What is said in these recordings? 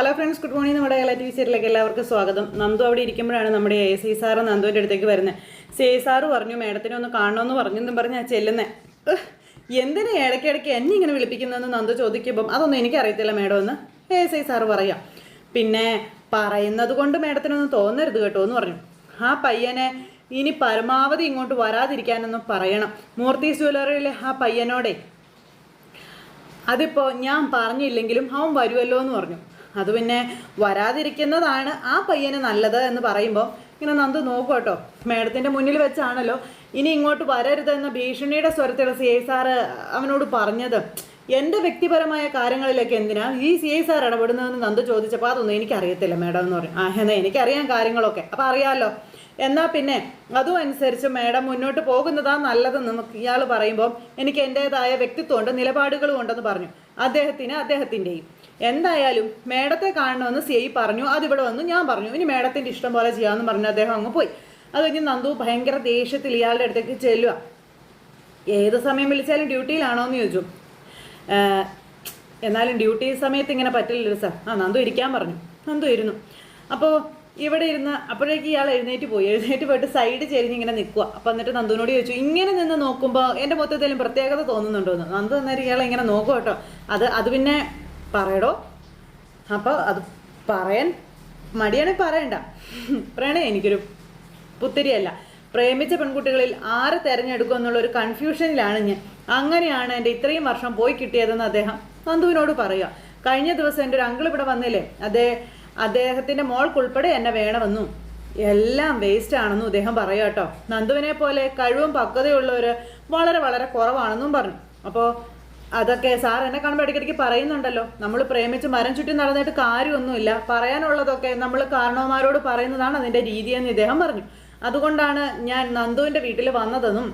Hello friends good morning നമ്മുടെ Kerala T V സീരിയലിലേക്ക് എല്ലാവർക്കും സ്വാഗതം. നന്ദു അവിടെ ഇരിക്കുമ്പോഴാണ് നമ്മുടെ എ സി സാറ് നന്ദുവിന്റെ അടുത്തേക്ക് വരുന്നത്. സി ഐ സാറ് പറഞ്ഞു മേഡത്തിനെ ഒന്ന് കാണണമെന്ന് പറഞ്ഞെന്നും പറഞ്ഞ് ഞാൻ ചെല്ലുന്നത് എന്തിനാ ഇടയ്ക്കിടയ്ക്ക് എന്നെ ഇങ്ങനെ വിളിപ്പിക്കുന്നതെന്ന് നന്ദു ചോദിക്കുമ്പം അതൊന്നും എനിക്കറിയത്തില്ല മേഡം എന്ന് എ എസ് ഐ സാറ് പറയാം. പിന്നെ പറയുന്നത് കൊണ്ട് മേഡത്തിനൊന്നും തോന്നരുത് കേട്ടോ എന്ന് പറഞ്ഞു. ആ പയ്യനെ ഇനി പരമാവധി ഇങ്ങോട്ട് വരാതിരിക്കാനൊന്നും പറയണം. മൂർത്തി ജ്വല്ലറിയിലെ ആ പയ്യനോടെ. അതിപ്പോൾ ഞാൻ പറഞ്ഞില്ലെങ്കിലും അവൻ വരുമല്ലോ എന്ന് പറഞ്ഞു. അത് പിന്നെ വരാതിരിക്കുന്നതാണ് ആ പയ്യന് നല്ലത് എന്ന് പറയുമ്പോൾ ഇങ്ങനെ നന്ദു നോക്കും കേട്ടോ. മേഡത്തിന്റെ മുന്നിൽ വെച്ചാണല്ലോ ഇനി ഇങ്ങോട്ട് വരരുതെന്ന ഭീഷണിയുടെ സ്വരത്തിൽ സി ഐ സാറ് അവനോട് പറഞ്ഞത്. എന്റെ വ്യക്തിപരമായ കാര്യങ്ങളിലേക്ക് എന്തിനാ ഈ സി ഐ സാർ ഇടപെടുന്നതെന്ന് നന്ദു ചോദിച്ചപ്പോൾ അതൊന്നും എനിക്കറിയത്തില്ല മേഡം എന്ന് പറയും. ആ എന്നാ എനിക്കറിയാം കാര്യങ്ങളൊക്കെ. അപ്പോൾ അറിയാമല്ലോ എന്നാൽ പിന്നെ അതും അനുസരിച്ച് മേഡം മുന്നോട്ട് പോകുന്നതാണ് നല്ലതെന്ന് നമുക്ക് ഇയാൾ പറയുമ്പോൾ എനിക്ക് എന്റേതായ വ്യക്തിത്വമുണ്ട് നിലപാടുകളും ഉണ്ടെന്ന് പറഞ്ഞു. അദ്ദേഹത്തിന് അദ്ദേഹത്തിന്റെയും എന്തായാലും മേഡത്തെ കാണണമെന്ന് സി ഐ പറഞ്ഞു. അതിവിടെ വന്നു. ഞാൻ പറഞ്ഞു ഇനി മേഡത്തിന്റെ ഇഷ്ടം പോലെ ചെയ്യാമെന്ന് പറഞ്ഞു അദ്ദേഹം അങ്ങ് പോയി. അത് കഴിഞ്ഞ് നന്ദു ഭയങ്കര ദേഷ്യത്തിൽ ഇയാളുടെ അടുത്തേക്ക് ചെല്ലുക ഏത് സമയം വിളിച്ചാലും ഡ്യൂട്ടിയിലാണോ എന്ന് ചോദിച്ചു. എന്നാലും ഡ്യൂട്ടി സമയത്ത് ഇങ്ങനെ പറ്റില്ലല്ലോ സർ. ആ നന്ദു ഇരിക്കാൻ പറഞ്ഞു. നന്ദു ഇരുന്നു. അപ്പോൾ ഇവിടെ ഇരുന്ന് അപ്പോഴേക്ക് ഇയാൾ എഴുന്നേറ്റ് പോയി. എഴുന്നേറ്റ് പോയിട്ട് സൈഡ് ചെരിഞ്ഞ് ഇങ്ങനെ നിൽക്കുക അപ്പം എന്നിട്ട് നന്ദുവിനോട് ചോദിച്ചു ഇങ്ങനെ നിന്ന് നോക്കുമ്പോൾ എന്റെ മൊത്തത്തിലും പ്രത്യേകത തോന്നുന്നുണ്ടോ? എന്ന്. നന്ദു എന്നേരം ഇയാളെ ഇങ്ങനെ നോക്കും കേട്ടോ. അത് അത് പിന്നെ പറയടോ. അപ്പോൾ അത് പറയാൻ മടിയാണെങ്കിൽ പറയണ്ട. പ്രണയം എനിക്കൊരു പുത്തിരിയല്ല. പ്രേമിച്ച പെൺകുട്ടികളിൽ ആരെ തിരഞ്ഞെടുക്കും എന്നുള്ള ഒരു കൺഫ്യൂഷനിലാണ് ഞാൻ. അങ്ങനെയാണ് എന്റെ ഇത്രയും വർഷം പോയി കിട്ടിയതെന്ന് അദ്ദേഹം നന്ദുവിനോട് പറയുക. കഴിഞ്ഞ ദിവസം എന്റെ ഒരു അങ്കിൾ ഇവിടെ വന്നില്ലേ? അദ്ദേഹം അദ്ദേഹത്തിന്റെ മോൾക്കുൾപ്പെടെ എന്നെ വേണമെന്നും. എല്ലാം വേസ്റ്റ് ആണെന്നും അദ്ദേഹം പറയാട്ടോ നന്ദുവിനെ പോലെ കഴിവും പക്വതയുള്ളവർ വളരെ വളരെ കുറവാണെന്നും പറഞ്ഞു. അപ്പോൾ അതൊക്കെ സാർ എന്നെ കാണുമ്പോൾ ഇടയ്ക്കിടയ്ക്ക് പറയുന്നുണ്ടല്ലോ. നമ്മൾ പ്രേമിച്ച് മരം ചുറ്റി നടന്നിട്ട് കാര്യമൊന്നുമില്ല. പറയാനുള്ളതൊക്കെ നമ്മൾ കാരണവന്മാരോട് പറയുന്നതാണ് അതിന്റെ രീതിയെന്ന് ഇദ്ദേഹം പറഞ്ഞു. അതുകൊണ്ടാണ് ഞാൻ നന്ദുവിന്റെ വീട്ടിൽ വന്നതെന്നും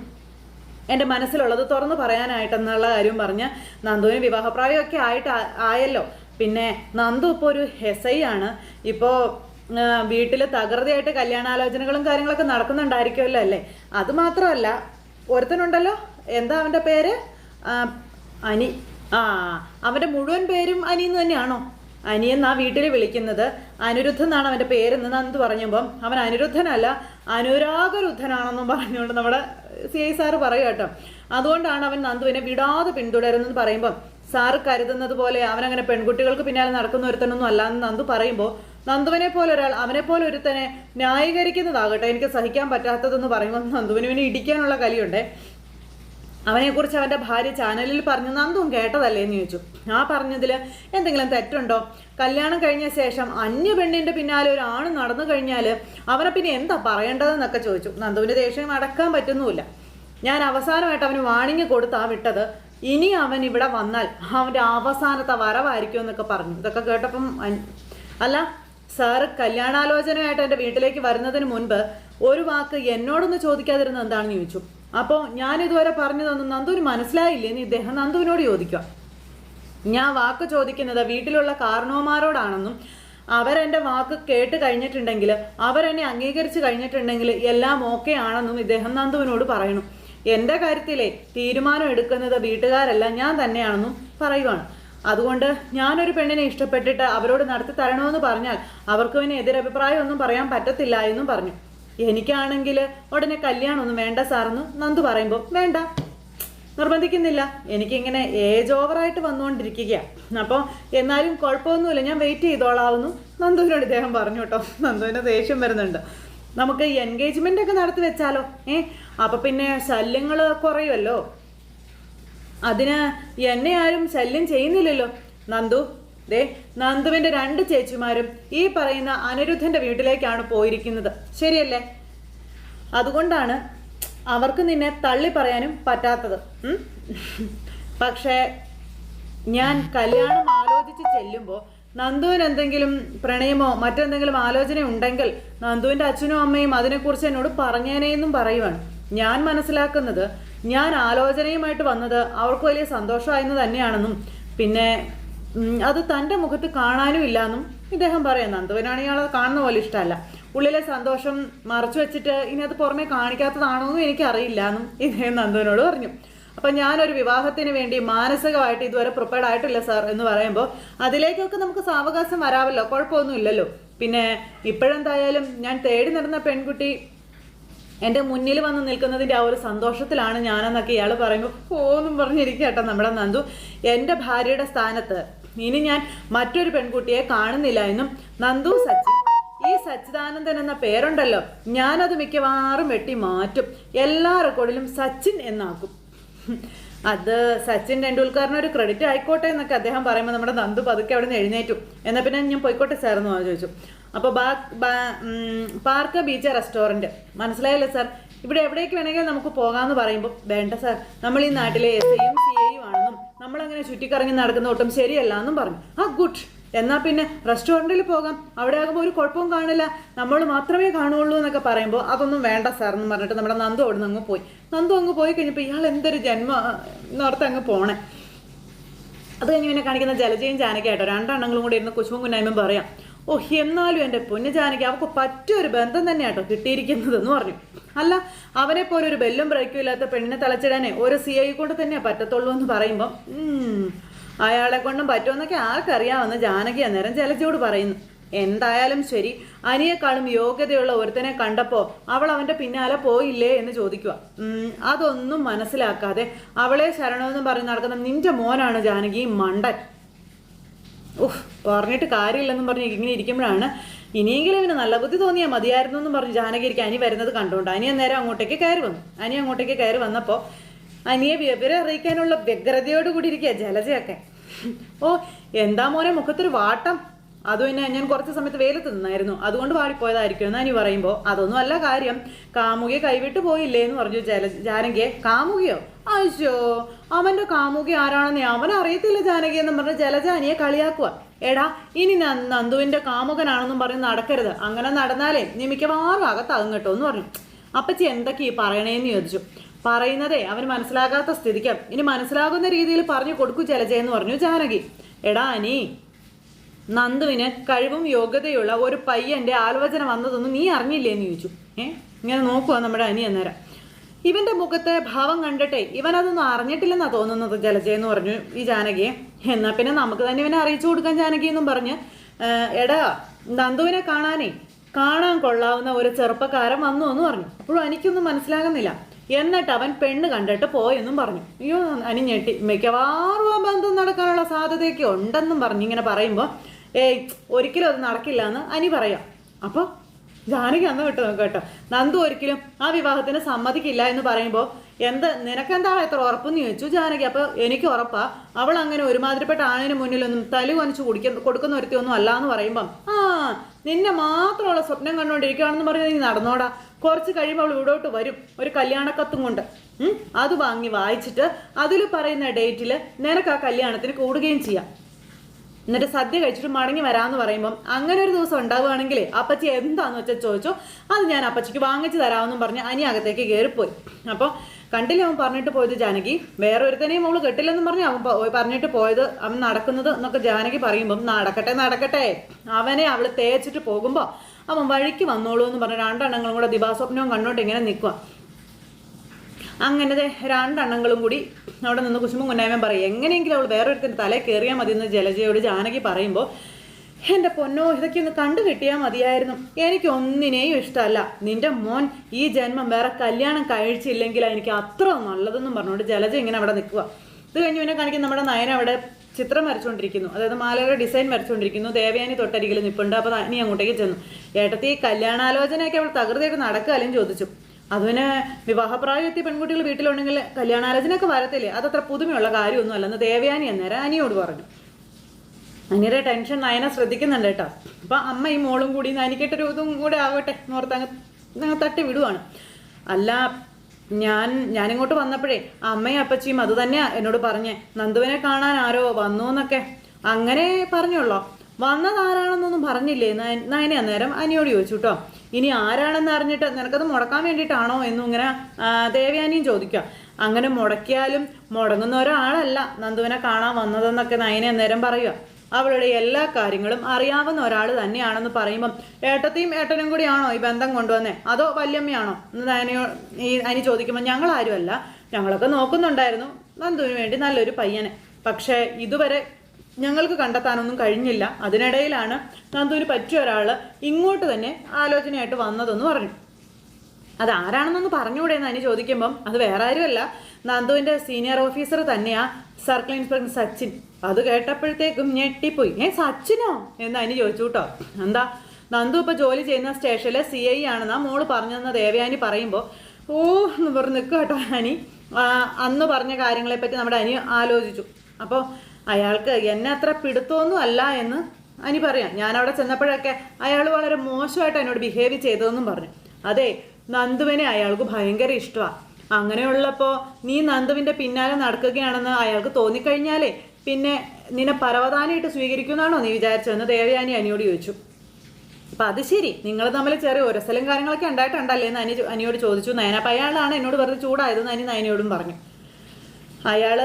എന്റെ മനസ്സിലുള്ളത് തുറന്ന് പറയാനായിട്ടെന്നുള്ള കാര്യം പറഞ്ഞ് നന്ദുവിന് വിവാഹപ്രായമൊക്കെ ആയിട്ട് ആയല്ലോ. പിന്നെ നന്ദു ഇപ്പോൾ ഒരു എസ് ഐ ആണ്. ഇപ്പോൾ വീട്ടിൽ തകൃതിയായിട്ട് കല്യാണാലോചനകളും കാര്യങ്ങളൊക്കെ നടക്കുന്നുണ്ടായിരിക്കുമല്ലോ അല്ലേ? അതുമാത്രമല്ല ഒരുത്തനുണ്ടല്ലോ. എന്താ അവന്റെ പേര്? അനി ആ അവന്റെ മുഴുവൻ പേരും അനി എന്ന് തന്നെയാണോ? അനി എന്നാ വീട്ടിൽ വിളിക്കുന്നത്? അനിരുദ്ധൻ എന്നാണ് അവന്റെ പേരെന്ന് നന്ദ് പറഞ്ഞപ്പം അവൻ അനിരുദ്ധനല്ല അനുരാഗരുദ്ധനാണെന്നും പറഞ്ഞുകൊണ്ട് നമ്മുടെ സി ഐ സാറ് പറയുക കേട്ടോ. അതുകൊണ്ടാണ് അവൻ നന്ദുവിനെ വിടാതെ പിന്തുടരുന്നെന്ന് പറയുമ്പോൾ സാറ് കരുതുന്നത് പോലെ അവനങ്ങനെ പെൺകുട്ടികൾക്ക് പിന്നാലെ നടക്കുന്ന ഒരുത്തനൊന്നും അല്ല എന്ന് നന്ദു പറയുമ്പോൾ നന്ദുവിനെ പോലെ ഒരാൾ അവനെ പോലെ ഒരുത്തനെ ന്യായീകരിക്കുന്നതാകട്ടെ എനിക്ക് സഹിക്കാൻ പറ്റാത്തതെന്ന് പറയുമ്പോൾ നന്ദുവിന് പിന്നെ ഇടിക്കാനുള്ള കലിയുണ്ടേ. അവനെക്കുറിച്ച് അവന്റെ ഭാര്യ ചാനലിൽ പറഞ്ഞു നന്ദും കേട്ടതല്ലേ? എന്ന് ചോദിച്ചു. ആ പറഞ്ഞതിൽ എന്തെങ്കിലും തെറ്റുണ്ടോ? കല്യാണം കഴിഞ്ഞ ശേഷം അന്യ പെണ്ണിന്റെ പിന്നാലെ ഒരു ആണ് നടന്നു കഴിഞ്ഞാൽ അവനെ പിന്നെ എന്താ പറയേണ്ടതെന്നൊക്കെ ചോദിച്ചു. നന്ദുവിന്റെ ദേഷ്യം അടക്കാൻ പറ്റുന്നുമില്ല. ഞാൻ അവസാനമായിട്ട് അവന് വാണിങ് കൊടുത്താ വിട്ടത്. ഇനി അവൻ ഇവിടെ വന്നാൽ അവന്റെ അവസാനത്തെ വരവായിരിക്കും എന്നൊക്കെ പറഞ്ഞു. ഇതൊക്കെ കേട്ടപ്പം അല്ല സാറ് കല്യാണാലോചനയായിട്ട് എന്റെ വീട്ടിലേക്ക് വരുന്നതിന് മുൻപ് ഒരു വാക്ക് എന്നോടൊന്ന് ചോദിക്കാതിരുന്നത് എന്താണെന്ന് ചോദിച്ചു. അപ്പോൾ ഞാൻ ഇതുവരെ പറഞ്ഞതൊന്നും നന്ദുവിന് മനസ്സിലായില്ലേ? എന്ന് ഇദ്ദേഹം നന്ദുവിനോട് ചോദിക്കുക. ഞാൻ വാക്ക് ചോദിക്കുന്നത് വീട്ടിലുള്ള കാരണവന്മാരോടാണെന്നും അവരെന്റെ വാക്ക് കേട്ട് കഴിഞ്ഞിട്ടുണ്ടെങ്കിൽ അവരെന്നെ അംഗീകരിച്ച് കഴിഞ്ഞിട്ടുണ്ടെങ്കിൽ എല്ലാം ഓക്കെ ആണെന്നും ഇദ്ദേഹം നന്ദുവിനോട് പറയണം. എന്റെ കാര്യത്തിലെ തീരുമാനം എടുക്കുന്നത് വീട്ടുകാരല്ല ഞാൻ തന്നെയാണെന്നും പറയുവാണ്. അതുകൊണ്ട് ഞാനൊരു പെണ്ണിനെ ഇഷ്ടപ്പെട്ടിട്ട് അവരോട് നടത്തി തരണമെന്ന് പറഞ്ഞാൽ അവർക്ക് പിന്നെ എതിരഭിപ്രായം ഒന്നും പറയാൻ പറ്റത്തില്ല എന്നും പറഞ്ഞു. എനിക്കാണെങ്കിൽ ഉടനെ കല്യാണമൊന്നും വേണ്ട സാറെന്ന് നന്ദു പറയുമ്പോൾ വേണ്ട നിർബന്ധിക്കുന്നില്ല. എനിക്കിങ്ങനെ ഏജ് ഓവറായിട്ട് വന്നുകൊണ്ടിരിക്കുകയാണ് അപ്പോൾ എന്നാലും കുഴപ്പമൊന്നുമില്ല ഞാൻ വെയിറ്റ് ചെയ്തോളാവുന്നു. നന്ദുവിനോട് ഇദ്ദേഹം പറഞ്ഞു കേട്ടോ. നന്ദുവിന് ദേഷ്യം വരുന്നുണ്ട്. നമുക്ക് എൻഗേജ്മെന്റ് ഒക്കെ നടത്തി വെച്ചാലോ? ഏ അപ്പം പിന്നെ ശല്യങ്ങൾ കുറയുമല്ലോ? അതിന് എന്നെ ആരും ശല്യം ചെയ്യുന്നില്ലല്ലോ. നന്ദു ദേ നന്ദുവിന്റെ രണ്ട് ചേച്ചിമാരും ഈ പറയുന്ന അനിരുദ്ധന്റെ വീട്ടിലേക്കാണ് പോയിരിക്കുന്നത്. ശരിയല്ലേ? അതുകൊണ്ടാണ് അവർക്ക് നിന്നെ തള്ളി പറയാനും പറ്റാത്തത്. പക്ഷേ ഞാൻ കല്യാണം ആലോചിച്ച് ചെല്ലുമ്പോൾ നന്ദുവിന് എന്തെങ്കിലും പ്രണയമോ മറ്റെന്തെങ്കിലും ആലോചന ഉണ്ടെങ്കിൽ നന്ദുവിന്റെ അച്ഛനും അമ്മയും അതിനെക്കുറിച്ച് എന്നോട് പറഞ്ഞേനെയെന്നും പറയുവാണ്. ഞാൻ മനസ്സിലാക്കുന്നത് ഞാൻ ആലോചനയുമായിട്ട് വന്നത് അവർക്ക് വലിയ സന്തോഷമായിരുന്നു തന്നെയാണെന്നും. പിന്നെ അത് തന്റെ മുഖത്ത് കാണാനും ഇല്ലാന്നും ഇദ്ദേഹം പറയാം നന്ദുവിനാണ് ഇയാളെ കാണുന്ന പോലെ ഇഷ്ടമല്ല. ഉള്ളിലെ സന്തോഷം മറച്ചു വെച്ചിട്ട് ഇനി അത് പുറമെ കാണിക്കാത്തതാണോ എന്നും എനിക്കറിയില്ല എന്നും ഇദ്ദേഹം നന്ദുവിനോട് പറഞ്ഞു. അപ്പം ഞാനൊരു വിവാഹത്തിന് വേണ്ടി മാനസികമായിട്ട് ഇതുവരെ പ്രിപ്പയർഡ് ആയിട്ടില്ല സാർ എന്ന് പറയുമ്പോൾ അതിലേക്കൊക്കെ നമുക്ക് സാവകാശം വരാമല്ലോ. കുഴപ്പമൊന്നുമില്ലല്ലോ പിന്നെ ഇപ്പോഴെന്തായാലും ഞാൻ തേടി നടന്ന പെൺകുട്ടി എന്റെ മുന്നിൽ വന്ന് നിൽക്കുന്നതിന്റെ ആ ഒരു സന്തോഷത്തിലാണ് ഞാനെന്നൊക്കെ ഇയാൾ പറയുമ്പോൾ ഓന്നും പറഞ്ഞിരിക്കട്ടെ കേട്ടോ നമ്മുടെ നന്ദു. എന്റെ ഭാര്യയുടെ സ്ഥാനത്ത് ഇനി ഞാൻ മറ്റൊരു പെൺകുട്ടിയെ കാണുന്നില്ല എന്നും നന്ദു സച്ചി ഈ സച്ചിദാനന്ദൻ എന്ന പേരുണ്ടല്ലോ. ഞാനത് മിക്കവാറും വെട്ടി മാറ്റും. എല്ലാ റെക്കോർഡിലും സച്ചിൻ എന്നാക്കും. അത് സച്ചിൻ ടെണ്ടുൽക്കറിന് ഒരു ക്രെഡിറ്റ് ആയിക്കോട്ടെ എന്നൊക്കെ അദ്ദേഹം പറയുമ്പോൾ നമ്മുടെ നന്ദു പതുക്കെ അവിടെ നിന്ന് എഴുന്നേറ്റു. എന്നാൽ പിന്നെ ഞാൻ പോയിക്കോട്ടെ സാർ എന്ന് ചോദിച്ചു. അപ്പോൾ പാർക്ക ബീച്ച് റെസ്റ്റോറന്റ് മനസ്സിലായല്ലോ സാർ ഇവിടെ എവിടേക്ക് വേണമെങ്കിലും നമുക്ക് പോകാമെന്ന് പറയുമ്പോൾ വേണ്ട സാർ നമ്മൾ ഈ നാട്ടിലെ എസ് ഐയും സി ഐയും നമ്മളങ്ങനെ ചുറ്റിക്കറങ്ങി നടക്കുന്ന ഒട്ടും ശരിയല്ല എന്നും പറഞ്ഞു. ആ ഗുഡ്. എന്നാൽ പിന്നെ റെസ്റ്റോറന്റിൽ പോകാം. അവിടെ ആകുമ്പോൾ ഒരു കുഴപ്പവും കാണില്ല. നമ്മൾ മാത്രമേ കാണുള്ളൂ എന്നൊക്കെ പറയുമ്പോൾ അതൊന്നും വേണ്ട സാർ എന്ന് പറഞ്ഞിട്ട് നമ്മുടെ നന്ദു അവിടെ നിന്ന് അങ്ങ് പോയി. നന്ദു അങ്ങ് പോയി കഴിഞ്ഞപ്പോൾ ഇയാൾ എന്തൊരു ജന്മ എന്നോർത്ത് അങ്ങ് പോണേ. അത് കഴിഞ്ഞ് പിന്നെ കാണിക്കുന്ന ജലജയും ചാനക്കായിട്ടോ രണ്ടെണ്ണങ്ങളും കൂടി ഇരുന്ന് കുശുമ്പും കുന്നായ്മയും പറയാം. ഓ എന്നാലും എന്റെ പൊന്നു ജാനകി അവൾക്ക് പറ്റിയൊരു ബന്ധം തന്നെയാട്ടോ കിട്ടിയിരിക്കുന്നത് കിട്ടിയിരിക്കുന്നതെന്ന് പറഞ്ഞു. അല്ല അവനെ പോലെ ഒരു ബെല്ലും ബ്രേക്കും ഇല്ലാത്ത പെണ്ണിനെ തളച്ചിടാനേ ഒരു സി ഐ കൊണ്ട് തന്നെ പറ്റത്തുള്ളൂ എന്ന് പറയുമ്പം അയാളെ കൊണ്ടും പറ്റുമെന്നൊക്കെ ആർക്കറിയാമെന്ന് ജാനകി അന്നേരം ജലജയോട് പറയുന്നു. എന്തായാലും ശരി അനിയെക്കാളും യോഗ്യതയുള്ള ഒരുത്തനെ കണ്ടപ്പോൾ അവൾ അവന്റെ പിന്നാലെ പോയില്ലേ എന്ന് ചോദിക്കുക. അതൊന്നും മനസ്സിലാക്കാതെ അവളെ ശരണമെന്ന് പറഞ്ഞ് നടക്കുന്ന നിന്റെ മോനാണ് ജാനകി മണ്ടൻ. ഉഫ് പറഞ്ഞിട്ട് കാര്യമില്ലെന്നും പറഞ്ഞ് ഇങ്ങനെ ഇരിക്കുമ്പോഴാണ് ഇനിയെങ്കിലും ഇവന് നല്ല ബുദ്ധി തോന്നിയാൽ മതിയായിരുന്നു എന്ന് പറഞ്ഞ് ജാനകിരിക്ക് അനി വരുന്നത് കണ്ടോണ്ട്. അനി അന്നേരം അങ്ങോട്ടേക്ക് കയറി വന്നു. അനി അങ്ങോട്ടേക്ക് കയറി വന്നപ്പോൾ അനിയെ വിവരം അറിയിക്കാനുള്ള വ്യഗ്രതയോട് കൂടി ഇരിക്കുക ജലജയൊക്കെ. ഓ എന്താ മോനെ മുഖത്തൊരു വാട്ടം? അത് പിന്നെ ഞാൻ കുറച്ച് സമയത്ത് വെയിലത്ത് നിന്നായിരുന്നു. അതുകൊണ്ട് വാടിപ്പോയതായിരിക്കും എന്ന് അനി പറയുമ്പോൾ അതൊന്നും അല്ല കാര്യം. കാമുകിയെ കൈവിട്ട് പോയില്ലേ എന്ന് പറഞ്ഞു ജല ജാനകിയെ. കാമുകിയോ? അയ്യോ അവന്റെ കാമുകി ആരാണെന്ന് അവൻ അറിയത്തില്ല ജാനകി എന്ന് പറഞ്ഞ് ജലജാനിയെ കളിയാക്കുക എടാ ഇനി നന്ദുവിന്റെ കാമുകനാണെന്നും പറഞ്ഞ് നടക്കരുത്. അങ്ങനെ നടന്നാലേ നീ മിക്കവാറും അകത്താകും കേട്ടോ എന്ന് പറഞ്ഞു. അപ്പച്ചി എന്തൊക്കെ ഈ പറയണേന്ന് ചോദിച്ചു. പറയുന്നതേ അവന് മനസ്സിലാകാത്ത സ്ഥിതിക്ക്. ഇനി മനസ്സിലാകുന്ന രീതിയിൽ പറഞ്ഞു കൊടുക്കൂ ജലജയെന്ന് പറഞ്ഞു ജാനകി. എടാ അനി നന്ദുവിന് കഴിവും യോഗ്യതയുള്ള ഒരു പയ്യന്റെ ആലോചന വന്നതൊന്നും നീ അറിഞ്ഞില്ലേ എന്ന് ചോദിച്ചു. ഏ? ഇങ്ങനെ നോക്കുക നമ്മുടെ അനി അന്നേരം ഇവന്റെ മുഖത്തെ ഭാവം കണ്ടിട്ടെ ഇവനതൊന്നും അറിഞ്ഞിട്ടില്ലെന്നാ തോന്നുന്നത് ജലജ എന്ന് പറഞ്ഞു ഈ ജാനകിയെ. എന്നാ പിന്നെ നമുക്ക് തന്നെ ഇവനെ അറിയിച്ചു കൊടുക്കാൻ ജാനകി എന്നും പറഞ്ഞ്. "ഏ, എടാ നന്ദുവിനെ കാണാനേ കാണാൻ കൊള്ളാവുന്ന ഒരു ചെറുപ്പക്കാരൻ വന്നു എന്ന് പറഞ്ഞു. അപ്പോഴും എനിക്കൊന്നും മനസ്സിലാകുന്നില്ല. എന്നിട്ട് അവൻ പെണ്ണ് കണ്ടിട്ട് പോയെന്നും പറഞ്ഞു. അയ്യോ അനി ഞെട്ടി. മിക്കവാറും ആ ബന്ധം നടക്കാനുള്ള സാധ്യതയൊക്കെ ഉണ്ടെന്നും പറഞ്ഞു ഇങ്ങനെ പറയുമ്പോൾ ഏയ് ഒരിക്കലും അത് നടക്കില്ല എന്ന് അനി പറയാം. അപ്പോൾ ജാനകി അന്ന് വിട്ടു നോക്കുക കേട്ടോ. നന്ദു ഒരിക്കലും ആ വിവാഹത്തിന് സമ്മതിക്കില്ല എന്ന് പറയുമ്പോൾ എന്ത് നിനക്കെന്താ എത്ര ഉറപ്പെന്ന് ചോദിച്ചു ജാനകി. അപ്പോൾ എനിക്ക് ഉറപ്പാ അവൾ അങ്ങനെ ഒരുമാതിരിപ്പെട്ട ആണിന് മുന്നിലൊന്നും തലി കൊനച്ച് കുടിക്കുന്ന കൊടുക്കുന്ന ഒരുത്തി ഒന്നും അല്ല എന്ന് പറയുമ്പം ആ നിന്നെ മാത്രമുള്ള സ്വപ്നം കണ്ടുകൊണ്ടിരിക്കുകയാണെന്ന് പറഞ്ഞാൽ നീ നടന്നോടാ. കുറച്ച് കഴിയുമ്പോൾ അവൾ ഇവിടോട്ട് വരും ഒരു കല്യാണക്കത്തും കൊണ്ട്. അത് വാങ്ങി വായിച്ചിട്ട് അതിൽ പറയുന്ന ഡേറ്റിൽ നിനക്ക് ആ കല്യാണത്തിന് കൂടുകയും ചെയ്യാം. എന്നിട്ട് സദ്യ കഴിച്ചിട്ട് മടങ്ങി വരാമെന്ന് പറയുമ്പം അങ്ങനെ ഒരു ദിവസം ഉണ്ടാവുകയാണെങ്കിൽ അപ്പച്ചി എന്താന്ന് വെച്ചാൽ ചോദിച്ചു? അത് ഞാൻ അപ്പച്ചിക്ക് വാങ്ങിച്ചു തരാമെന്നും പറഞ്ഞ് അനി അകത്തേക്ക് കയറിപ്പോയി അപ്പോൾ കണ്ടില്ല അവൻ പറഞ്ഞിട്ട് പോയത് ജാനകി? വേറെ ഒരുത്തനെയും അവൾ കെട്ടില്ലെന്നും പറഞ്ഞ് അവൻ പറഞ്ഞിട്ട് പോയത് അവൻ നടക്കുന്നത് എന്നൊക്കെ ജാനകി പറയുമ്പം നടക്കട്ടെ നടക്കട്ടെ. അവനെ അവൾ തേച്ചിട്ട് പോകുമ്പോൾ അവൻ വഴിക്ക് വന്നോളൂ എന്ന് പറഞ്ഞ് രണ്ടെണ്ണങ്ങളും കൂടെ ദിവാസ്വപ്നവും കണ്ടോണ്ട് ഇങ്ങനെ നിൽക്കുക അങ്ങനത്തെ രണ്ടെണ്ണങ്ങളും കൂടി അവിടെ നിന്ന് കുശുമ്പും കുന്നായ്മയും പറയും. എങ്ങനെയെങ്കിലും അവൾ വേറൊരുത്തിന്റെ തലേ കയറിയാൽ മതി എന്ന് ജലജയോട് ജാനകി പറയുമ്പോൾ എന്റെ പൊന്നോ ഇതൊക്കെ ഒന്ന് കണ്ടു കിട്ടിയാൽ മതിയായിരുന്നു. എനിക്ക് ഒന്നിനെയും ഇഷ്ടമല്ല. നിന്റെ മോൻ ഈ ജന്മം വേറെ കല്യാണം കഴിച്ചില്ലെങ്കിൽ എനിക്ക് അത്ര നല്ലതെന്നും പറഞ്ഞുകൊണ്ട് ജലജ ഇങ്ങനെ അവിടെ നിൽക്കുക ഇത് കഴിഞ്ഞ് പിന്നെ കാണിക്കും നമ്മുടെ നയന അവിടെ ചിത്രം വരച്ചുകൊണ്ടിരിക്കുന്നു. അതായത് മാലയുടെ ഡിസൈൻ വരച്ചുകൊണ്ടിരിക്കുന്നു. ദേവയാനി തൊട്ടരികിൽ നിൽപ്പുണ്ട് അപ്പോൾ നീ അങ്ങോട്ടേക്ക് ചെന്നു. ഏട്ടത്തി കല്യാണാലോചനയൊക്കെ അവൾ തകൃതിയായിട്ട് നടക്കുകയും ചോദിച്ചു. അതിന് വിവാഹപ്രായമെത്തിയ പെൺകുട്ടികൾ വീട്ടിലുണ്ടെങ്കിൽ കല്യാണാലോചനയൊക്കെ വരത്തില്ലേ? അതത്ര പുതുമയുള്ള കാര്യമൊന്നും അല്ലെന്ന് ദേവയാനി അന്നേരം അനിയോട് പറഞ്ഞു. അനിയുടെ ടെൻഷൻ നയന ശ്രദ്ധിക്കുന്നുണ്ട് കേട്ടോ. അപ്പം അമ്മ ഈ മോളും കൂടി നനിക്കേട്ടൊരു ഇതും കൂടെ ആവട്ടെ എന്ന് ഓർത്ത് അങ്ങ് തട്ടി വിടുവാണ്. അല്ല ഞാൻ ഞാനിങ്ങോട്ട് വന്നപ്പോഴേ അമ്മയും അപ്പച്ചിയും അത് തന്നെയാ എന്നോട് പറഞ്ഞേ നന്ദുവിനെ കാണാൻ ആരോ വന്നു എന്നൊക്കെ. അങ്ങനെ പറഞ്ഞോളോ വന്നത് ആരാണെന്നൊന്നും പറഞ്ഞില്ലേ? നയ- നയന അന്നേരം അനിയോട് ചോദിച്ചു കേട്ടോ ഇനി ആരാണെന്ന് അറിഞ്ഞിട്ട് നിനക്കത് മുടക്കാൻ വേണ്ടിയിട്ടാണോ എന്നും ഇങ്ങനെ ദേവയാനിയും ചോദിക്കുക. അങ്ങനെ മുടക്കിയാലും മുടങ്ങുന്ന ഒരാളല്ല നന്ദുവിനെ കാണാൻ വന്നതെന്നൊക്കെ നയന അന്നേരം പറയുക. അവളുടെ എല്ലാ കാര്യങ്ങളും അറിയാവുന്ന ഒരാൾ തന്നെയാണെന്ന് പറയുമ്പം ഏട്ടത്തെയും ഏട്ടനും കൂടിയാണോ ഈ ബന്ധം കൊണ്ടുവന്നേ? അതോ വല്യമ്മയാണോ? എന്ന് നയനയോ ഈ അനി ചോദിക്കുമ്പോൾ ഞങ്ങൾ ആരുമല്ല ഞങ്ങളൊക്കെ നോക്കുന്നുണ്ടായിരുന്നു. നന്ദുവിന് വേണ്ടി നല്ലൊരു പയ്യനെ. പക്ഷേ ഇതുവരെ ഞങ്ങൾക്ക് കണ്ടെത്താനൊന്നും കഴിഞ്ഞില്ല. അതിനിടയിലാണ് നന്ദുവിന് പറ്റിയ ഒരാൾ ഇങ്ങോട്ട് തന്നെ ആലോചനയായിട്ട് വന്നതെന്ന് പറഞ്ഞു. അത് ആരാണെന്നൊന്ന് പറഞ്ഞുകൂടെയെന്ന് അനി ചോദിക്കുമ്പം അത് വേറെ ആരുമല്ല നന്ദുവിന്റെ സീനിയർ ഓഫീസർ തന്നെയാ സർക്കിൾ ഇൻസ്പെക്ടർ സച്ചിൻ. അത് കേട്ടപ്പോഴത്തേക്കും ഞെട്ടിപ്പോയി. ഏ സച്ചിനോ? എന്ന് അനി ചോദിച്ചു കേട്ടോ. എന്താ? നന്ദു ഇപ്പോൾ ജോലി ചെയ്യുന്ന സ്റ്റേഷനിലെ സി ഐ ആണെന്നാ മോൾ പറഞ്ഞതെന്ന് ദേവയാനി പറയുമ്പോൾ ഓ എന്ന് പറഞ്ഞ് നിൽക്കുക കേട്ടോ അനി. അന്ന് പറഞ്ഞ കാര്യങ്ങളെപ്പറ്റി നമ്മുടെ അനി ആലോചിച്ചു. അപ്പോൾ അയാൾക്ക് എന്നെ അത്ര പിടുത്തമൊന്നും അല്ല എന്ന് അനി പറയാം. ഞാൻ അവിടെ ചെന്നപ്പോഴൊക്കെ അയാൾ വളരെ മോശമായിട്ട് എന്നോട് ബിഹേവ് ചെയ്തതെന്നും പറഞ്ഞു. അതെ നന്ദുവിനെ അയാൾക്ക് ഭയങ്കര ഇഷ്ടമാണ് അങ്ങനെയുള്ളപ്പോൾ നീ നന്ദുവിന്റെ പിന്നാലെ നടക്കുകയാണെന്ന് അയാൾക്ക് തോന്നിക്കഴിഞ്ഞാലേ പിന്നെ നിന്നെ പരവതാനായിട്ട് സ്വീകരിക്കുമെന്നാണോ നീ വിചാരിച്ചതെന്ന് ദേവയാനി അനിയോട് ചോദിച്ചു. അപ്പം അത് ശരി നിങ്ങൾ തമ്മിൽ ചെറിയ ഒരസലും കാര്യങ്ങളൊക്കെ ഉണ്ടായിട്ടുണ്ടല്ലേ എന്ന് അനി അനിയോട് ചോദിച്ചു. നയന അപ്പം അയാളാണ് എന്നോട് വെറുതെ ചൂടായതെന്ന് അനി നയനയോടും പറഞ്ഞു. അയാൾ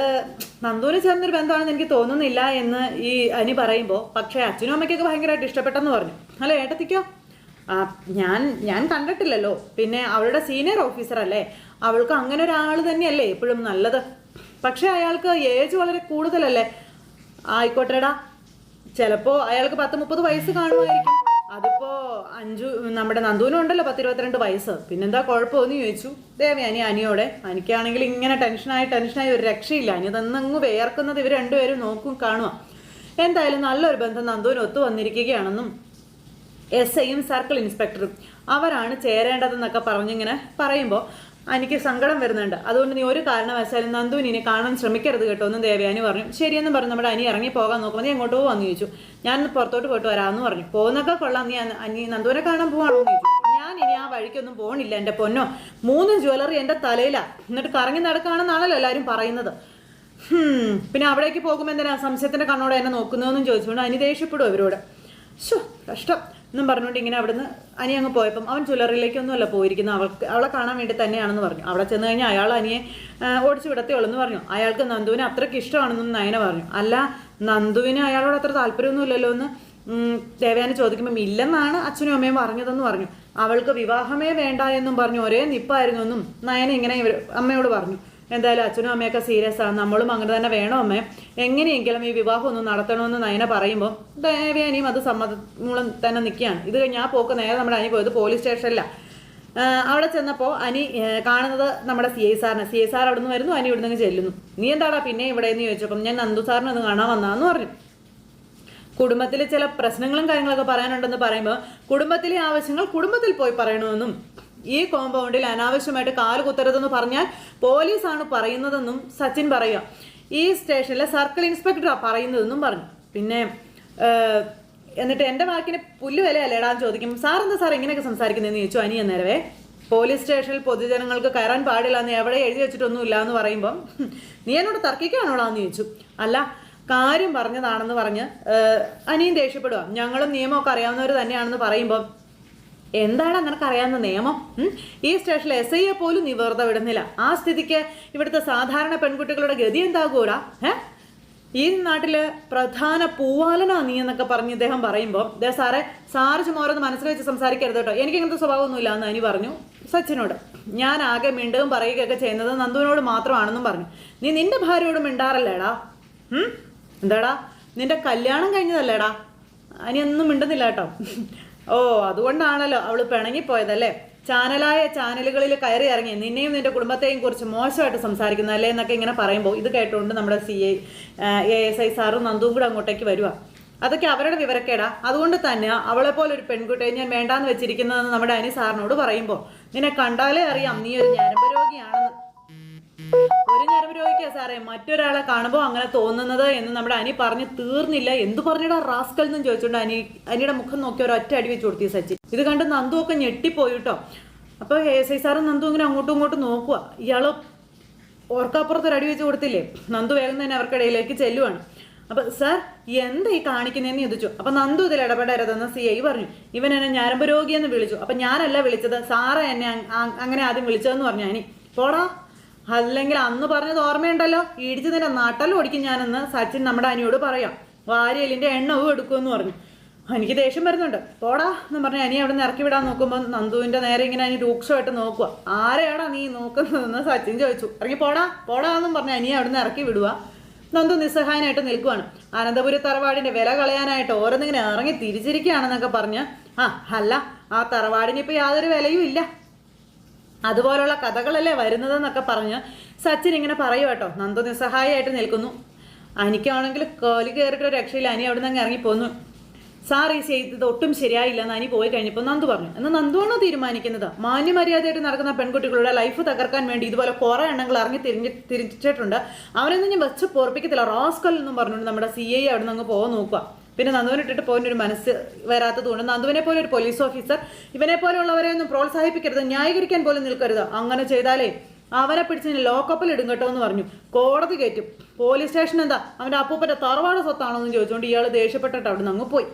നന്ദൂന് ചേർന്നൊരു ബന്ധമാണെന്ന് എനിക്ക് തോന്നുന്നില്ല എന്ന് ഈ അനി പറയുമ്പോൾ പക്ഷേ അച്ഛനും അമ്മയ്ക്കൊക്കെ ഭയങ്കരമായിട്ട് ഇഷ്ടപ്പെട്ടെന്ന് പറഞ്ഞു. അല്ല ഏട്ടത്തിക്കോ? ഞാൻ ഞാൻ കണ്ടിട്ടില്ലല്ലോ. പിന്നെ അവളുടെ സീനിയർ ഓഫീസർ അല്ലേ? അവൾക്ക് അങ്ങനെ ഒരാൾ തന്നെയല്ലേ എപ്പോഴും നല്ലത്. പക്ഷേ അയാൾക്ക് ഏജ് വളരെ കൂടുതലല്ലേ? ആയിക്കോട്ടെടാ. ചിലപ്പോൾ അയാൾക്ക് പത്ത് മുപ്പത് വയസ്സ് കാണുമായിരിക്കും. അതിപ്പോ അഞ്ചു നമ്മുടെ നന്ദുവിനും ഉണ്ടല്ലോ പത്തിരുപത്തിരണ്ട് വയസ്സ്. പിന്നെന്താ കുഴപ്പമെന്ന് ചോദിച്ചു. ദേവയാനി അനിയോടെ. അനിക്കാണെങ്കിൽ ഇങ്ങനെ ടെൻഷനായി ടെൻഷനായി ഒരു രക്ഷയില്ല. അനി തന്നങ്ങ് വേർക്കുന്നത് ഇവർ രണ്ടുപേരും നോക്കും കാണുക എന്തായാലും നല്ലൊരു ബന്ധം നന്ദുവിന് ഒത്തു വന്നിരിക്കുകയാണെന്നും എസ് ഐയും സർക്കിൾ ഇൻസ്പെക്ടറും അവരാണ് ചേരേണ്ടതെന്നൊക്കെ പറഞ്ഞിങ്ങനെ പറയുമ്പോൾ എനിക്ക് സങ്കടം വരുന്നുണ്ട്. അതുകൊണ്ട് നീ ഒരു കാരണവശാലും നന്ദുവിനെ കാണാൻ ശ്രമിക്കരുത് കേട്ടോ എന്ന് ദേവയാനി പറഞ്ഞു. ശരിയെന്ന് പറഞ്ഞു നമ്മുടെ അനി ഇറങ്ങി പോകാൻ നോക്കുമ്പോൾ നീ എങ്ങോട്ട് പോകാമെന്ന് ചോദിച്ചു. ഞാൻ പുറത്തോട്ട് പോയിട്ട് വരാമെന്ന് പറഞ്ഞു. പോകുന്നൊക്കെ കൊള്ളാം. നീ അനി നന്ദുവിനെ കാണാൻ പോവാണോ ചോദിച്ചു. ഞാൻ ഇനി ആ വഴിക്കൊന്നും പോകണില്ല എന്റെ പൊന്നോ. മൂന്ന് ജ്വല്ലറി എന്റെ തലയിലാണ് എന്നിട്ട് കറങ്ങി നടക്കുകയാണെന്നാണല്ലോ എല്ലാവരും പറയുന്നത്. പിന്നെ അവിടേക്ക് പോകുമ്പോൾ എന്തിനാ സംശയത്തിന്റെ കണ്ണോടെ എന്നെ നോക്കുന്നതെന്നും ചോദിച്ചുകൊണ്ട് അനി ദേഷ്യപ്പെടും അവരോട് ശോ കഷ്ടം. എന്നും പറഞ്ഞുകൊണ്ട് ഇങ്ങനെ അവിടുന്ന് അനിയ അങ്ങ് പോയപ്പം അവൻ ചുലറിലേക്കൊന്നുമല്ല പോയിരിക്കുന്നത്. അവൾക്ക് അവളെ കാണാൻ വേണ്ടി തന്നെയാണെന്ന് പറഞ്ഞു. അവിടെ ചെന്ന് കഴിഞ്ഞാൽ അയാൾ അനിയെ ഓടിച്ചു വിടത്തേ ഉള്ളൂ എന്ന് പറഞ്ഞു. അയാൾക്ക് നന്ദുവിനെ അത്രയ്ക്ക് ഇഷ്ടമാണെന്നും നയന പറഞ്ഞു. അല്ല നന്ദുവിന് അയാളോട് അത്ര താല്പര്യമൊന്നുമില്ലല്ലോ എന്ന് ദേവയാനി ചോദിക്കുമ്പം ഇല്ലെന്നാണ് അച്ഛനും അമ്മയും പറഞ്ഞതെന്ന് പറഞ്ഞു. അവൾക്ക് വിവാഹമേ വേണ്ട എന്നും പറഞ്ഞു. ഒരേ നിപ്പായിരുന്നു എന്നും നയന ഇങ്ങനെ അമ്മയോട് പറഞ്ഞു. എന്തായാലും അച്ഛനും അമ്മയൊക്കെ സീരിയസ് ആണ് നമ്മളും അങ്ങനെ തന്നെ വേണോ അമ്മേ. എങ്ങനെയെങ്കിലും ഈ വിവാഹം ഒന്ന് നടത്തണമെന്ന് നയന പറയുമ്പോൾ ദേവയാനിയും അത് സമ്മത മൂലം തന്നെ നിൽക്കുകയാണ്. ഇത് ഞാൻ പോക്ക് നേരെ നമ്മുടെ അനി പോയത് പോലീസ് സ്റ്റേഷനിലാണ് അവിടെ ചെന്നപ്പോൾ അനി കാണുന്നത് നമ്മുടെ സി ഐ സാറിനെ. സി ഐ സാർ അവിടെ നിന്ന് വരുന്നു അനി ഇവിടെ നിന്ന് ചെല്ലുന്നു. നീ എന്താടാ പിന്നെ ഇവിടെ എന്ന് ചോദിച്ചപ്പം ഞാൻ നന്ദു സാറിനെ ഒന്ന് കാണാൻ വന്നാന്ന് പറഞ്ഞു. കുടുംബത്തിലെ ചില പ്രശ്നങ്ങളും കാര്യങ്ങളൊക്കെ പറയാനുണ്ടെന്ന് പറയുമ്പോൾ കുടുംബത്തിലെ ആവശ്യങ്ങൾ കുടുംബത്തിൽ പോയി പറയണമെന്നും ഈ കോമ്പൗണ്ടിൽ അനാവശ്യമായിട്ട് കാൽ കുത്തരുതെന്ന് പറഞ്ഞാൽ പോലീസാണ് പറയുന്നതെന്നും സച്ചിൻ പറയുക. ഈ സ്റ്റേഷനിലെ സർക്കിൾ ഇൻസ്പെക്ടറാണ് പറയുന്നതെന്നും പറഞ്ഞു. പിന്നെ എന്നിട്ട് എന്റെ വാക്കിന് പുല്ല് വിലയല്ലേടാന്ന് ചോദിക്കും. സാർ എന്താ സാർ ഇങ്ങനെയൊക്കെ സംസാരിക്കുന്നതെന്ന് ചോദിച്ചു അനിയ നേരവേ പോലീസ് സ്റ്റേഷനിൽ പൊതുജനങ്ങൾക്ക് കയറാൻ പാടില്ല എന്ന് എവിടെ എഴുതി വെച്ചിട്ടൊന്നുമില്ല എന്ന് പറയുമ്പം നീ എന്നോട് തർക്കിക്കാണോടാന്ന് ചോദിച്ചു. അല്ല കാര്യം പറഞ്ഞതാണെന്ന് പറഞ്ഞ് അനിയും ദേഷ്യപ്പെടുക ഞങ്ങളും നിയമമൊക്കെ അറിയാവുന്നവർ തന്നെയാണെന്ന് പറയുമ്പോൾ എന്താണ് നിനക്ക് അറിയാവുന്ന നിയമം ഈ സ്റ്റേഷനിൽ എസ് ഐയെ പോലും നീ വെറുതെ വിടുന്നില്ല. ആ സ്ഥിതിക്ക് ഇവിടുത്തെ സാധാരണ പെൺകുട്ടികളുടെ ഗതി എന്താകൂടാ? ഏ ഈ നാട്ടിൽ പ്രധാന പൂവാലനാ നീ എന്നൊക്കെ പറഞ്ഞ് ഇദ്ദേഹം പറയുമ്പോൾ ദേ സാറേ സാറ് ചുമോരൊന്ന് മനസ്സിൽ വെച്ച് സംസാരിക്കരുത് കേട്ടോ. എനിക്ക് ഇങ്ങനത്തെ സ്വഭാവമൊന്നുമില്ല എന്ന് അനി പറഞ്ഞു. സച്ചിനോട് ഞാൻ ആകെ മിണ്ടുകയും പറയുകയൊക്കെ ചെയ്യുന്നത് നന്ദുവിനോട് മാത്രമാണെന്നും പറഞ്ഞു. നീ നിന്റെ ഭാര്യയോട് മിണ്ടാറല്ലേടാ? എന്താടാ? നിന്റെ കല്യാണം കഴിഞ്ഞതല്ലേടാ? അനി ഒന്നും മിണ്ടുന്നില്ല കേട്ടോ. ഓ അതുകൊണ്ടാണല്ലോ അവൾ പിണങ്ങിപ്പോയതല്ലേ? ചാനലായ ചാനലുകളിൽ കയറി ഇറങ്ങി. നിന്നെയും നിന്റെ കുടുംബത്തെയും കുറിച്ച് മോശമായിട്ട് സംസാരിക്കുന്നതല്ലേ എന്നൊക്കെ ഇങ്ങനെ പറയുമ്പോൾ ഇത് കേട്ടുകൊണ്ട് നമ്മുടെ C I A S I സാറും നന്ദും കൂടെ അങ്ങോട്ടേക്ക് വരുക അതൊക്കെ അവരുടെ വിവരക്കേടാ. അതുകൊണ്ട് തന്നെ അവളെ പോലെ ഒരു പെൺകുട്ടിയെ ഞാൻ വേണ്ടാന്ന് വെച്ചിരിക്കുന്നതെന്ന് നമ്മുടെ അനി സാറിനോട് പറയുമ്പോൾ നിന്നെ കണ്ടാലേ അറിയാം നീ ഒരു ഞരമ്പ് രോഗിയാണെന്ന് ഒരു ഞരമ്പ് രോഗിക്കാ സാറേ. മറ്റൊരാളെ കാണുമ്പോൾ അങ്ങനെ തോന്നുന്നത് എന്ന് നമ്മുടെ അനി പറഞ്ഞു തീർന്നില്ല. എന്ത് പറഞ്ഞിടാ റാസ്കൽ എന്നും ചോദിച്ചോണ്ട് അനി അനിയുടെ മുഖം നോക്കി ഒരു ഒറ്റ അടി വെച്ച് കൊടുത്തി സച്ചി ഇത് കണ്ട് നന്ദു ഒക്കെ ഞെട്ടിപ്പോയി കേട്ടോ. അപ്പൊ എസ് ഐ സാറും നന്ദു ഇങ്ങനെ അങ്ങോട്ടും ഇങ്ങോട്ടും നോക്കുക ഇയാൾ ഓർക്കപ്പുറത്ത് ഒരു അടി വെച്ച് കൊടുത്തില്ലേ? നന്ദു വേഗം തന്നെ അവർക്കിടയിലേക്ക് ചെല്ലുവാണ്. അപ്പൊ സാർ എന്താ ഈ കാണിക്കുന്നതെന്ന് ചോദിച്ചു. അപ്പൊ നന്ദു ഇതിൽ ഇടപെടരുതെന്ന് സി ഐ പറഞ്ഞു. ഇവൻ എന്നെ ഞരമ്പ് രോഗിയെന്ന് വിളിച്ചു. അപ്പൊ ഞാനല്ല വിളിച്ചത്. സാറ എന്നെ അങ്- അങ്- അങ്ങനെ ആദ്യം വിളിച്ചതെന്ന് പറഞ്ഞു അനി. പോടാ. അല്ലെങ്കിൽ അന്ന് പറഞ്ഞത് ഓർമ്മയുണ്ടല്ലോ? ഇടിച്ച് തന്നെ നട്ടൽ ഓടിക്കും ഞാനെന്ന് സച്ചിൻ നമ്മുടെ അനിയോട് പറയാം. വാരിയലിന്റെ എണ്ണവും എടുക്കുമെന്ന് പറഞ്ഞു. എനിക്ക് ദേഷ്യം വരുന്നുണ്ട്. പോടാ എന്ന് പറഞ്ഞ് അനി അവിടെ നിന്ന് ഇറക്കി വിടാൻ നോക്കുമ്പോൾ നന്ദുവിന്റെ നേരെ ഇങ്ങനെ അനി രൂക്ഷമായിട്ട് നോക്കുക ആരെയാടാ നീ നോക്കുന്നതെന്ന് സച്ചിൻ ചോദിച്ചു. ഇറങ്ങി പോടാ പോടാ എന്നും പറഞ്ഞ് അനിയെ അവിടെ നിന്ന് ഇറക്കി വിടുക നന്ദു നിസ്സഹായനായിട്ട് നിൽക്കുവാണ്. അനന്തപുരി തറവാടിന്റെ വില കളയാനായിട്ട് ഓരോന്നിങ്ങനെ ഇറങ്ങി തിരിച്ചിരിക്കുകയാണെന്നൊക്കെ പറഞ്ഞ് ആ അല്ല ആ തറവാടിന് ഇപ്പോൾ യാതൊരു വിലയും ഇല്ല. അതുപോലുള്ള കഥകളല്ലേ വരുന്നതെന്നൊക്കെ പറഞ്ഞ് സച്ചിൻ ഇങ്ങനെ പറയൂ കേട്ടോ. നന്ദു നിസ്സഹായമായിട്ട് നിൽക്കുന്നു. അനിക്കാണെങ്കിൽ കോലി കയറിയിട്ട് രക്ഷയില്ല. അനി അവിടെ നിന്ന് ഇറങ്ങി പോന്നു. സാർ ഈ ചെയ്തത് ഒട്ടും ശരിയായില്ല എന്ന് അനി പോയി കഴിഞ്ഞപ്പോൾ നന്ദു പറഞ്ഞു. എന്നാൽ നന്ദുവാണോ തീരുമാനിക്കുന്നത്? മാന്യമര്യാദയായിട്ട് നടക്കുന്ന പെൺകുട്ടികളുടെ ലൈഫ് തകർക്കാൻ വേണ്ടി ഇതുപോലെ കുറേ എണ്ണങ്ങൾ ഇറങ്ങി തിരിഞ്ഞ് തിരിച്ചിട്ടുണ്ട്. അവനൊന്നും ഞാൻ വെച്ച് പോർപ്പിക്കത്തില്ല റോസ്കൽ എന്നും പറഞ്ഞുകൊണ്ട് നമ്മുടെ സി ഐ അവിടെ നിന്ന് അങ്ങ് പോകാൻ നോക്കുക പിന്നെ നന്ദുവിനിട്ടിട്ട് ഒരു മനസ്സ് വരാത്തതുകൊണ്ട് നന്ദുവിനെ പോലെ ഒരു പോലീസ് ഓഫീസർ ഇവനെ പോലെയുള്ളവരെ ഒന്നും പ്രോത്സാഹിപ്പിക്കരുത് ന്യായീകരിക്കാൻ പോലും നിൽക്കരുത്. അങ്ങനെ ചെയ്താലേ അവനെ പിടിച്ച് ലോക്കപ്പിൽ ഇടും കേട്ടോ എന്ന് പറഞ്ഞു. കോടതി കയറ്റും. പോലീസ് സ്റ്റേഷൻ എന്താ? അവന്റെ അപ്പൂപ്പന്റെ തറവാട് സ്വത്താണോ എന്ന് ചോദിച്ചുകൊണ്ട് ഇയാൾ ദേഷ്യപ്പെട്ടിട്ട് അവിടെ നിന്ന് അങ്ങ് പോയി.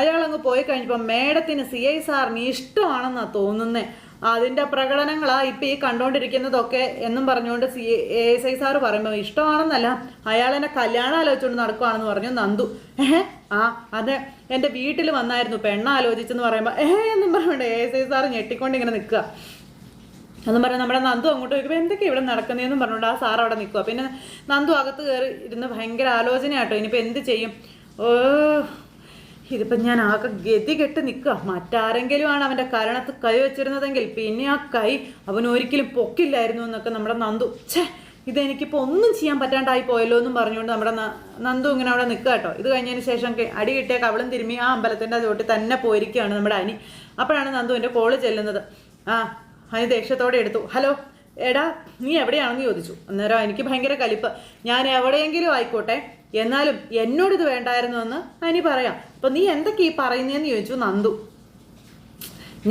അയാൾ അങ്ങ് പോയി കഴിഞ്ഞപ്പോൾ മേഡത്തിന് സി ഐ സാറിന് ഇഷ്ടമാണെന്നാണ് തോന്നുന്നേ. അതിന്റെ പ്രകടനങ്ങളാ ഇപ്പം ഈ കണ്ടുകൊണ്ടിരിക്കുന്നതൊക്കെ എന്നും പറഞ്ഞുകൊണ്ട് C A S I sir പറയുമ്പോൾ ഇഷ്ടമാണെന്നല്ല. അയാൾ എന്നെ കല്യാണം ആലോചിച്ചുകൊണ്ട് നടക്കുവാണെന്ന് പറഞ്ഞു നന്ദു. ഏഹ് ആ അതെ എന്റെ വീട്ടിൽ വന്നായിരുന്നു. പെണ്ണ ആലോചിച്ചെന്ന് പറയുമ്പോൾ ഏഹ് എന്നും പറഞ്ഞുകൊണ്ട് എ എസ് ഐ സാറ് ഞെട്ടിക്കൊണ്ട് ഇങ്ങനെ നിൽക്കുക. എന്നും പറഞ്ഞാൽ നമ്മുടെ നന്ദു അങ്ങോട്ട് ചോദിക്കുമ്പോൾ എന്തൊക്കെ ഇവിടെ നടക്കുന്നതെന്നും പറഞ്ഞുകൊണ്ട് ആ സാർ അവിടെ നിൽക്കുക. പിന്നെ നന്ദു അകത്ത് കയറി ഇരുന്ന് ഭയങ്കര ആലോചനയാട്ടോ. ഇനിയിപ്പോൾ എന്ത് ചെയ്യും? ഓ ഇതിപ്പം ഞാൻ ആകെ ഗതി കെട്ട് നിൽക്കുക മറ്റാരെങ്കിലും ആണ് അവന്റെ കരണത്ത് കൈ വെച്ചിരുന്നതെങ്കിൽ പിന്നെ ആ കൈ അവൻ ഒരിക്കലും പൊക്കില്ലായിരുന്നു എന്നൊക്കെ നമ്മുടെ നന്ദു. ഛേ ഇതെനിക്കിപ്പോൾ ഒന്നും ചെയ്യാൻ പറ്റാണ്ടായി പോയല്ലോ എന്നും പറഞ്ഞുകൊണ്ട് നമ്മുടെ നന്ദു ഇങ്ങനെ അവിടെ നിൽക്കുക കേട്ടോ. ഇത് കഴിഞ്ഞതിന് ശേഷം അടി കിട്ടിയ കവളും തിരുമ്മി ആ അമ്പലത്തിന്റെ ചോട്ടിൽ തന്നെ പോയിരിക്കുകയാണ് നമ്മുടെ അനി. അപ്പോഴാണ് നന്ദുവിന്റെ കോൾ ചെല്ലുന്നത്. ആ അനി ദേഷ്യത്തോടെ എടുത്തു. ഹലോ എടാ നീ എവിടെയാണെന്ന് ചോദിച്ചു. അന്നേരം എനിക്ക് ഭയങ്കര കലിപ്പ്. ഞാൻ എവിടെയെങ്കിലും ആയിക്കോട്ടെ. എന്നാലും എന്നോട് ഇത് വേണ്ടായിരുന്നു എന്ന് അനി പറയാം. അപ്പം നീ എന്തൊക്കെ ഈ പറയുന്നതെന്ന് ചോദിച്ചു നന്ദു.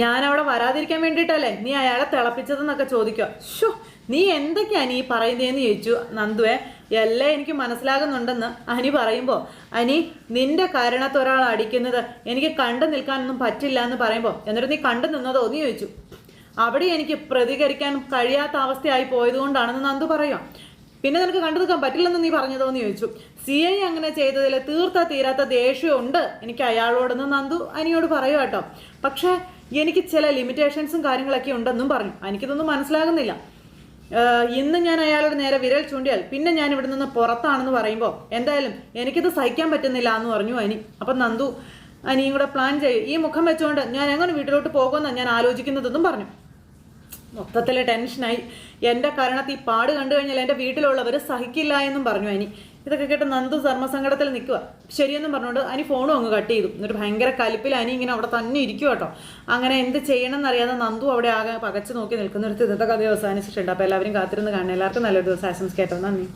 ഞാൻ അവിടെ വരാതിരിക്കാൻ വേണ്ടിയിട്ടല്ലേ നീ അയാളെ തിളപ്പിച്ചതെന്നൊക്കെ ചോദിക്കുക. ഷോ നീ എന്തൊക്കെയാണ് ഈ പറയുന്നതെന്ന് ചോദിച്ചു നന്ദുവേ? എല്ലാം എനിക്ക് മനസ്സിലാകുന്നുണ്ടെന്ന് അനി പറയുമ്പോൾ അനി നിന്റെ കാരണത്ത് ഒരാൾ അടിക്കുന്നത് എനിക്ക് കണ്ടു നിൽക്കാനൊന്നും പറ്റില്ല എന്ന് പറയുമ്പോൾ എന്നിട്ട് നീ കണ്ടു നിന്നതോ എന്ന് ചോദിച്ചു. അവിടെ എനിക്ക് പ്രതികരിക്കാൻ കഴിയാത്ത അവസ്ഥയായി പോയതുകൊണ്ടാണെന്ന് നന്ദു പറയാം പിന്നെ നിനക്ക് കണ്ടു നിൽക്കാൻ പറ്റില്ലെന്ന് നീ പറഞ്ഞതോ എന്ന് ചോദിച്ചു. സി ഐ അങ്ങനെ ചെയ്തതിൽ തീർത്ത തീരാത്ത ദേഷ്യമുണ്ട്. എനിക്ക് അയാളോടൊന്ന് നന്ദു അനിയോട് പറയുക കേട്ടോ. പക്ഷേ എനിക്ക് ചില ലിമിറ്റേഷൻസും കാര്യങ്ങളൊക്കെ ഉണ്ടെന്നും പറഞ്ഞു. എനിക്കിതൊന്നും മനസ്സിലാകുന്നില്ല. ഇന്ന് ഞാൻ അയാളോട് നേരെ വിരൽ ചൂണ്ടിയാൽ പിന്നെ ഞാൻ ഇവിടെ നിന്ന് പുറത്താണെന്ന് പറയുമ്പോൾ എന്തായാലും എനിക്കിത് സഹിക്കാൻ പറ്റുന്നില്ല എന്ന് പറഞ്ഞു അനി. അപ്പം നന്ദു അനിയും കൂടെ പ്ലാൻ ചെയ്യും ഈ മുഖം വെച്ചുകൊണ്ട് ഞാൻ എങ്ങനെ വീട്ടിലോട്ട് പോകുമെന്നാണ് ഞാൻ ആലോചിക്കുന്നതെന്നും പറഞ്ഞു. മൊത്തത്തിൽ ടെൻഷനായി. എന്റെ കാരണത്തിൽ ഈ പാട് കണ്ടു കഴിഞ്ഞാൽ എന്റെ വീട്ടിലുള്ളവർ സഹിക്കില്ല എന്നും പറഞ്ഞു അനി. ഇതൊക്കെ കേട്ട് നന്ദു ധർമ്മസങ്കടത്തിൽ നിൽക്കുക. ശരിയെന്നും പറഞ്ഞുകൊണ്ട് അനി ഫോണും അങ്ങ് കട്ട് ചെയ്തു. എന്നിട്ട് ഭയങ്കര കലിപ്പിൽ അനി ഇങ്ങനെ അവിടെ തന്നെ ഇരിക്കും കേട്ടോ. അങ്ങനെ എന്ത് ചെയ്യണം എന്നറിയാതെ നന്ദു അവിടെ ആകെ പകച്ചു നോക്കി നിൽക്കുന്നിടത്ത് ഇന്നത്തെ കഥ അവസാനിച്ചിട്ടുണ്ട്. അപ്പോൾ എല്ലാവരും കാത്തിരുന്ന് കാണണം. എല്ലാവർക്കും നല്ലൊരു ദിവസം. ആശംസിക്കട്ടോ നന്ദി.